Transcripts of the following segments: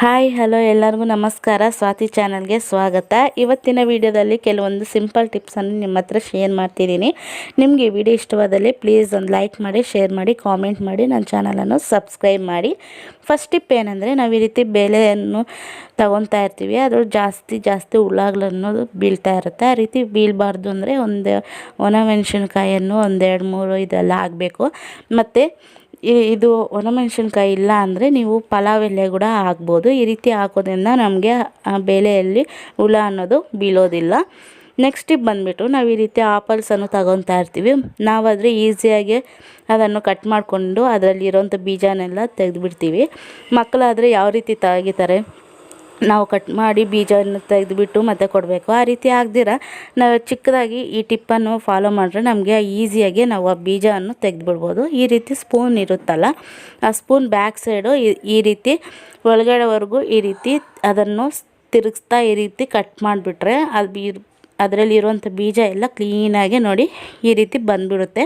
Hi hello ಎಲ್ಲರಿಗೂ ನಮಸ್ಕಾರ. ಸ್ವಾತಿ ಚಾನಲ್ಗೆ ಸ್ವಾಗತ. ಇವತ್ತಿನ ವಿಡಿಯೋದಲ್ಲಿ ಕೆಲವೊಂದು ಸಿಂಪಲ್ ಟಿಪ್ಸನ್ನು ನಿಮ್ಮ ಹತ್ರ ಶೇರ್ ಮಾಡ್ತಿದ್ದೀನಿ. ನಿಮಗೆ ವಿಡಿಯೋ ಇಷ್ಟವಾದಲ್ಲಿ ಪ್ಲೀಸ್ ಒಂದು ಲೈಕ್ ಮಾಡಿ ಶೇರ್ ಮಾಡಿ ಕಾಮೆಂಟ್ ಮಾಡಿ, ನನ್ನ ಚಾನಲನ್ನು ಸಬ್ಸ್ಕ್ರೈಬ್ ಮಾಡಿ. ಫಸ್ಟ್ ಟಿಪ್ ಏನಂದರೆ, ನಾವು ಈ ರೀತಿ ಬೆಲೆಯನ್ನು ತಗೊತಾ ಇರ್ತೀವಿ. ಅದು ಜಾಸ್ತಿ ಜಾಸ್ತಿ ಹುಳಗಳನ್ನು ಬೀಳ್ತಾ ಇರುತ್ತೆ. ಆ ರೀತಿ ಬೀಳಬಾರ್ದು ಅಂದರೆ ಒಂದು ಒಣಮೆಣ್ಸಿನ್ಕಾಯನ್ನು ಒಂದೆರಡು ಮೂರು ಇದೆಲ್ಲ ಆಗಬೇಕು ಮತ್ತು ಇದು ಒಣಮೆಣಸಿನ್ಕಾಯಿ ಇಲ್ಲ ಅಂದರೆ ನೀವು ಪಲಾವ್ ಎಲೆ ಕೂಡ ಹಾಕ್ಬೋದು. ಈ ರೀತಿ ಹಾಕೋದ್ರಿಂದ ನಮಗೆ, ಆ ಬೇಳೆಯಲ್ಲಿ ಹುಳ ಅನ್ನೋದು ಬೀಳೋದಿಲ್ಲ. ನೆಕ್ಸ್ಟ್ ಬಂದುಬಿಟ್ಟು ನಾವು ಈ ರೀತಿ ಆಪಲ್ಸನ್ನು ತಗೊತಾ ಇರ್ತೀವಿ. ನಾವಾದರೆ ಈಸಿಯಾಗಿ ಅದನ್ನು ಕಟ್ ಮಾಡಿಕೊಂಡು ಅದರಲ್ಲಿರೋಂಥ ಬೀಜನೆಲ್ಲ ತೆಗೆದುಬಿಡ್ತೀವಿ. ಮಕ್ಕಳಾದರೆ ಯಾವ ರೀತಿ ತೆಗಿತಾರೆ? ನಾವು ಕಟ್ ಮಾಡಿ ಬೀಜವನ್ನು ತೆಗೆದುಬಿಟ್ಟು ಮತ್ತೆ ಕೊಡಬೇಕು. ಆ ರೀತಿ ಆಗದಿರ ನಾವು ಚಿಕ್ಕದಾಗಿ ಈ ಟಿಪ್ಪನ್ನು ಫಾಲೋ ಮಾಡಿದ್ರೆ ನಮಗೆ ಈಸಿಯಾಗಿ ನಾವು ಆ ಬೀಜವನ್ನು ತೆಗೆದುಬಿಡ್ಬೋದು. ಈ ರೀತಿ ಸ್ಪೂನ್ ಇರುತ್ತಲ್ಲ, ಆ ಸ್ಪೂನ್ ಬ್ಯಾಕ್ ಸೈಡು ಈ ರೀತಿ ಒಳಗಡೆವರೆಗೂ ಈ ರೀತಿ ಅದನ್ನು ತಿರುಗಿಸ್ತಾ ಈ ರೀತಿ ಕಟ್ ಮಾಡಿಬಿಟ್ರೆ ಅದು ಬೀ ಅದರಲ್ಲಿರುವಂಥ ಬೀಜ ಎಲ್ಲ ಕ್ಲೀನಾಗಿ ನೋಡಿ ಈ ರೀತಿ ಬಂದುಬಿಡುತ್ತೆ.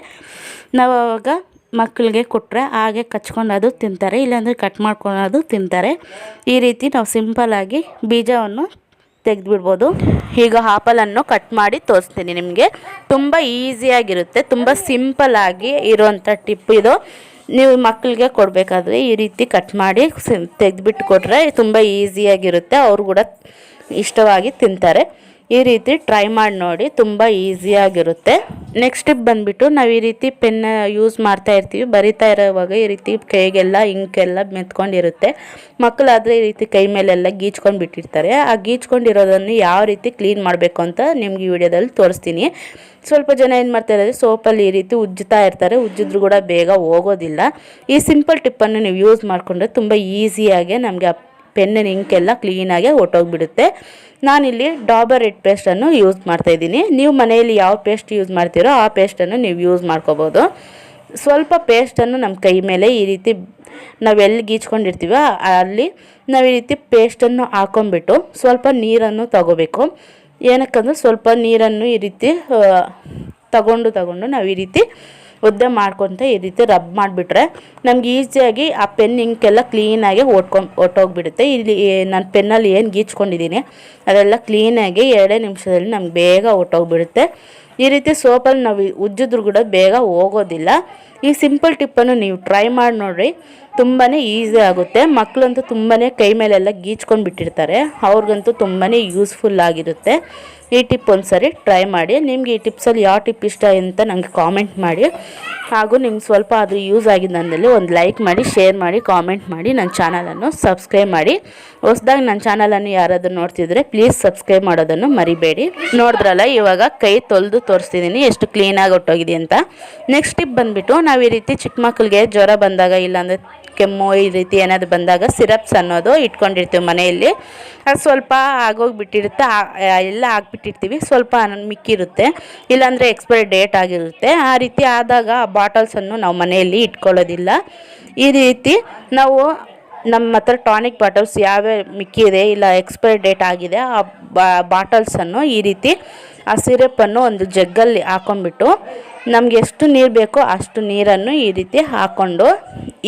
ನಾವು ಆವಾಗ ಮಕ್ಕಳಿಗೆ ಕೊಟ್ಟರೆ ಹಾಗೆ ಕಚ್ಕೊಂಡು ಅದು ತಿಂತಾರೆ, ಇಲ್ಲಾಂದರೆ ಕಟ್ ಮಾಡ್ಕೊಳ್ಳೋದು ತಿಂತಾರೆ. ಈ ರೀತಿ ನಾವು ಸಿಂಪಲ್ಲಾಗಿ ಬೀಜವನ್ನು ತೆಗೆದುಬಿಡ್ಬೋದು. ಈಗ ಆಪಲನ್ನು ಕಟ್ ಮಾಡಿ ತೋರಿಸ್ತೀನಿ ನಿಮಗೆ. ತುಂಬ ಈಸಿಯಾಗಿರುತ್ತೆ ತುಂಬ ಸಿಂಪಲ್ಲಾಗಿ ಇರುವಂಥ ಟಿಪ್ ಇದು. ನೀವು ಮಕ್ಕಳಿಗೆ ಕೊಡಬೇಕಾದ್ರೆ ಈ ರೀತಿ ಕಟ್ ಮಾಡಿ ತೆಗೆದುಬಿಟ್ಟು ಕೊಟ್ಟರೆ ತುಂಬ ಈಸಿಯಾಗಿರುತ್ತೆ ಅವರು ಕೂಡ ಇಷ್ಟವಾಗಿ ತಿಂತಾರೆ. ಈ ರೀತಿ ಟ್ರೈ ಮಾಡಿ ನೋಡಿ, ತುಂಬ ಈಸಿಯಾಗಿರುತ್ತೆ ನೆಕ್ಸ್ಟ್ ಟಿಪ್ ಬಂದುಬಿಟ್ಟು ನಾವು ಈ ರೀತಿ ಪೆನ್ ಯೂಸ್ ಮಾಡ್ತಾ ಇರ್ತೀವಿ. ಬರಿತಾ ಇರೋವಾಗ ಈ ರೀತಿ ಕೈಗೆಲ್ಲ ಇಂಕೆಲ್ಲ ಮೆತ್ಕೊಂಡಿರುತ್ತೆ. ಮಕ್ಕಳಾದರೆ ಈ ರೀತಿ ಕೈ ಮೇಲೆಲ್ಲ ಗೀಚ್ಕೊಂಡು ಬಿಟ್ಟಿರ್ತಾರೆ. ಆ ಗೀಚ್ಕೊಂಡಿರೋದನ್ನು ಯಾವ ರೀತಿ ಕ್ಲೀನ್ ಮಾಡಬೇಕು ಅಂತ ನಿಮಗೆ ಈ ವಿಡಿಯೋದಲ್ಲಿ ತೋರಿಸ್ತೀನಿ. ಸ್ವಲ್ಪ ಜನ ಏನು ಮಾಡ್ತಾರೆ ಸೋಪಲ್ಲಿ ಈ ರೀತಿ ಉಜ್ಜುತ್ತಾ ಇರ್ತಾರೆ. ಉಜ್ಜಿದ್ರು ಕೂಡ ಬೇಗ ಹೋಗೋದಿಲ್ಲ. ಈ ಸಿಂಪಲ್ ಟಿಪ್ಪನ್ನು ನೀವು ಯೂಸ್ ಮಾಡಿಕೊಂಡ್ರೆ ತುಂಬ ಈಸಿಯಾಗಿ ನಮಗೆ ಪೆನ್ನಿನ ಇಂಕೆಲ್ಲ ಕ್ಲೀನಾಗಿ ಹೊಟ್ಟೋಗ್ಬಿಡುತ್ತೆ ನಾನಿಲ್ಲಿ ಡಾಬರ್ ರೆಡ್ ಪೇಸ್ಟನ್ನು ಯೂಸ್ ಮಾಡ್ತಾಯಿದ್ದೀನಿ ನೀವು ಮನೆಯಲ್ಲಿ ಯಾವ ಪೇಸ್ಟ್ ಯೂಸ್ ಮಾಡ್ತೀರೋ ಆ ಪೇಸ್ಟನ್ನು ನೀವು ಯೂಸ್ ಮಾಡ್ಕೋಬೋದು. ಸ್ವಲ್ಪ ಪೇಸ್ಟನ್ನು ನಮ್ಮ ಕೈ ಮೇಲೆ ಈ ರೀತಿ ನಾವು ಎಲ್ಲಿ ಗೀಚ್ಕೊಂಡಿರ್ತೀವೋ ಅಲ್ಲಿ ನಾವು ಈ ರೀತಿ ಪೇಸ್ಟನ್ನು ಹಾಕೊಂಡ್ಬಿಟ್ಟು ಸ್ವಲ್ಪ ನೀರನ್ನು ತಗೋಬೇಕು. ಏನಕ್ಕಂದ್ರೆ ಸ್ವಲ್ಪ ನೀರನ್ನು ಈ ರೀತಿ ತಗೊಂಡು ತಗೊಂಡು ನಾವು ಈ ರೀತಿ ಒದ್ದೆ ಮಾಡ್ಕೊತ ಈ ರೀತಿ ರಬ್ ಮಾಡಿಬಿಟ್ರೆ ನಮ್ಗೆ ಈಸಿಯಾಗಿ ಆ ಪೆನ್ ಇಂಕೆಲ್ಲ ಕ್ಲೀನಾಗಿ ಒಟ್ಕೊಂಡು ಒಟ್ಟೋಗ್ಬಿಡುತ್ತೆ. ಇಲ್ಲಿ ನಾನು ಪೆನ್ನಲ್ಲಿ ಏನು ಗೀಚ್ಕೊಂಡಿದ್ದೀನಿ, ಅದೆಲ್ಲ ಕ್ಲೀನಾಗಿ ಎರಡೇ ನಿಮಿಷದಲ್ಲಿ ನಮ್ಗೆ ಬೇಗ ಒಟ್ಟೋಗ್ಬಿಡುತ್ತೆ. ಈ ರೀತಿ ಸೋಪಲ್ಲಿ ನಾವು ಉಜ್ಜಿದ್ರು ಕೂಡ ಬೇಗ ಹೋಗೋದಿಲ್ಲ. ಈ ಸಿಂಪಲ್ ಟಿಪ್ಪನ್ನು ನೀವು ಟ್ರೈ ಮಾಡಿ ನೋಡಿರಿ. ತುಂಬಾ ಈಸಿ ಆಗುತ್ತೆ. ಮಕ್ಕಳಂತೂ ತುಂಬಾ ಕೈ ಮೇಲೆಲ್ಲ ಗೀಚ್ಕೊಂಡು ಬಿಟ್ಟಿರ್ತಾರೆ. ಅವ್ರಿಗಂತೂ ತುಂಬಾ ಯೂಸ್ಫುಲ್ ಆಗಿರುತ್ತೆ. ಈ ಟಿಪ್ ಒಂದು ಸರಿ ಟ್ರೈ ಮಾಡಿ. ನಿಮಗೆ ಈ ಟಿಪ್ಸಲ್ಲಿ ಯಾವ ಟಿಪ್ ಇಷ್ಟ ಅಂತ ನನಗೆ ಕಾಮೆಂಟ್ ಮಾಡಿ. ಹಾಗೂ ನಿಮ್ಗೆ ಸ್ವಲ್ಪ ಅದು ಯೂಸ್ ಆಗಿದ್ದಲ್ಲಿ ಒಂದು ಲೈಕ್ ಮಾಡಿ ಶೇರ್ ಮಾಡಿ ಕಾಮೆಂಟ್ ಮಾಡಿ ನನ್ನ ಚಾನಲನ್ನು ಸಬ್ಸ್ಕ್ರೈಬ್ ಮಾಡಿ. ಹೊಸ್ದಾಗಿ ನನ್ನ ಚಾನಲನ್ನು ಯಾರಾದರೂ ನೋಡ್ತಿದ್ರೆ ಪ್ಲೀಸ್ ಸಬ್ಸ್ಕ್ರೈಬ್ ಮಾಡೋದನ್ನು ಮರಿಬೇಡಿ. ನೋಡಿದ್ರಲ್ಲ, ಇವಾಗ ಕೈ ತೊಳೆದು ತೋರಿಸ್ತಿದ್ದೀನಿ ಎಷ್ಟು ಕ್ಲೀನಾಗಿ ಹೊಟ್ಟೋಗಿದೆ ಅಂತ. ನೆಕ್ಸ್ಟ್ ಟಿಪ್ ಬಂದುಬಿಟ್ಟು ನಾವು ಈ ರೀತಿ ಚಿಕ್ಕ ಮಕ್ಕಳಿಗೆ ಜ್ವರ ಬಂದಾಗ ಇಲ್ಲಾಂದರೆ ಕೆಮ್ಮು ಈ ರೀತಿ ಏನಾದರೂ ಬಂದಾಗ ಸಿರಪ್ಸ್ ಅನ್ನೋದು ಇಟ್ಕೊಂಡಿರ್ತೀವಿ ಮನೆಯಲ್ಲಿ. ಅದು ಸ್ವಲ್ಪ ಆಗೋಗಿಬಿಟ್ಟಿರುತ್ತೆ. ಎಲ್ಲ ಹಾಕ್ಬಿಟ್ಟಿರ್ತೀವಿ ಸ್ವಲ್ಪ ಮಿಕ್ಕಿರುತ್ತೆ. ಇಲ್ಲಾಂದರೆ ಎಕ್ಸ್ಪೈರಿ ಡೇಟ್ ಆಗಿರುತ್ತೆ. ಆ ರೀತಿ ಆದಾಗ ಆ ಬಾಟಲ್ಸನ್ನು ನಾವು ಮನೆಯಲ್ಲಿ ಇಟ್ಕೊಳ್ಳೋದಿಲ್ಲ. ಈ ರೀತಿ ನಾವು ನಮ್ಮ ಹತ್ರ ಟಾನಿಕ್ ಬಾಟಲ್ಸ್ ಯಾವ್ಯಾವ ಮಿಕ್ಕಿದೆ ಇಲ್ಲ ಎಕ್ಸ್ಪೈರಿ ಡೇಟ್ ಆಗಿದೆ ಆ ಬಾಟಲ್ಸನ್ನು ಈ ರೀತಿ ಆ ಸಿರಪನ್ನು ಒಂದು ಜಗ್ಗಲ್ಲಿ ಹಾಕೊಂಡ್ಬಿಟ್ಟು ನಮ್ಗೆ ಎಷ್ಟು ನೀರು ಬೇಕೋ ಅಷ್ಟು ನೀರನ್ನು ಈ ರೀತಿ ಹಾಕ್ಕೊಂಡು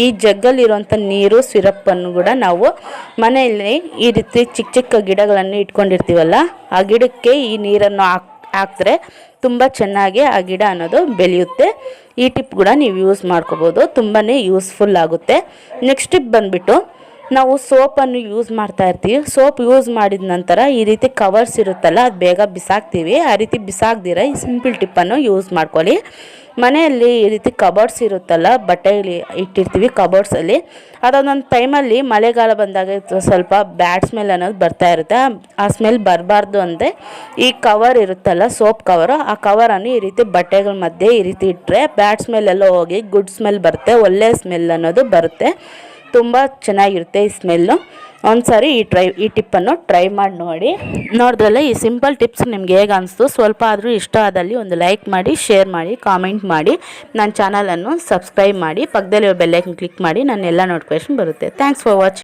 ಈ ಜಗ್ಗಲ್ಲಿರುವಂಥ ನೀರು, ಸಿರಪ್ಪನ್ನು ಕೂಡ ನಾವು ಮನೆಯಲ್ಲಿ ಈ ರೀತಿ ಚಿಕ್ಕ ಚಿಕ್ಕ ಗಿಡಗಳನ್ನು ಇಟ್ಕೊಂಡಿರ್ತೀವಲ್ಲ, ಆ ಗಿಡಕ್ಕೆ ಈ ನೀರನ್ನು ಹಾಕ್, ಹಾಕಿದ್ರೆ ತುಂಬ ಚೆನ್ನಾಗಿ ಆ ಗಿಡ ಅನ್ನೋದು ಬೆಳೆಯುತ್ತೆ. ಈ ಟಿಪ್ ಕೂಡ ನೀವು ಯೂಸ್ ಮಾಡ್ಕೋಬೋದು ತುಂಬಾ ಯೂಸ್ಫುಲ್ ಆಗುತ್ತೆ. ನೆಕ್ಸ್ಟ್ ಟಿಪ್ ಬಂದುಬಿಟ್ಟು ನಾವು ಸೋಪನ್ನು ಯೂಸ್ ಮಾಡ್ತಾ ಇರ್ತೀವಿ. ಸೋಪ್ ಯೂಸ್ ಮಾಡಿದ ನಂತರ ಈ ರೀತಿ ಕವರ್ಸ್ ಇರುತ್ತಲ್ಲ, ಅದು ಬೇಗ ಬಿಸಾಕ್ತೀವಿ. ಆ ರೀತಿ ಬಿಸಾಕ್ದಿರ ಈ ಸಿಂಪಲ್ ಟಿಪ್ಪನ್ನು ಯೂಸ್ ಮಾಡ್ಕೊಳ್ಳಿ. ಮನೆಯಲ್ಲಿ ಈ ರೀತಿ ಕಬರ್ಡ್ಸ್ ಇರುತ್ತಲ್ಲ, ಬಟ್ಟೆಯಲ್ಲಿ ಇಟ್ಟಿರ್ತೀವಿ ಕಬರ್ಡ್ಸಲ್ಲಿ ಅದೊಂದೊಂದು ಟೈಮಲ್ಲಿ ಮಳೆಗಾಲ ಬಂದಾಗ ಸ್ವಲ್ಪ ಬ್ಯಾಡ್ ಸ್ಮೆಲ್ ಅನ್ನೋದು ಬರ್ತಾ ಇರುತ್ತೆ. ಆ ಸ್ಮೆಲ್ ಬರಬಾರ್ದು ಅಂದರೆ ಈ ಕವರ್ ಇರುತ್ತಲ್ಲ, ಸೋಪ್ ಕವರು ಆ ಕವರನ್ನು ಈ ರೀತಿ ಬಟ್ಟೆಗಳ ಮಧ್ಯೆ ಈ ರೀತಿ ಇಟ್ಟರೆ ಬ್ಯಾಡ್ ಸ್ಮೆಲ್ ಎಲ್ಲ ಹೋಗಿ ಗುಡ್ ಸ್ಮೆಲ್ ಬರುತ್ತೆ ಒಳ್ಳೆಯ ಸ್ಮೆಲ್ ಅನ್ನೋದು ಬರುತ್ತೆ. ತುಂಬ ಚೆನ್ನಾಗಿರುತ್ತೆ ಈ ಸ್ಮೆಲ್ಲು. ಒಂದು ಈ ಟ್ರೈ, ಈ ಟಿಪ್ಪನ್ನು ಟ್ರೈ ಮಾಡಿ ನೋಡಿ. ನೋಡಿದ್ರಲ್ಲ ಈ ಸಿಂಪಲ್ ಟಿಪ್ಸ್ ನಿಮ್ಗೆ ಹೇಗೆ ಅನಿಸ್ತು. ಸ್ವಲ್ಪ ಆದರೂ ಇಷ್ಟ ಆದಲ್ಲಿ ಒಂದು ಲೈಕ್ ಮಾಡಿ, ಶೇರ್ ಮಾಡಿ, ಕಾಮೆಂಟ್ ಮಾಡಿ. ನನ್ನ ಚಾನಲನ್ನು ಸಬ್ಸ್ಕ್ರೈಬ್ ಮಾಡಿ. ಪಕ್ಕದಲ್ಲಿ ಬೆಲ್ಲೈಕನ್ ಕ್ಲಿಕ್ ಮಾಡಿ. ನನ್ನ ಎಲ್ಲ ನೋಟಿಫಿಕೇಶನ್ ಬರುತ್ತೆ. Thanks for watching.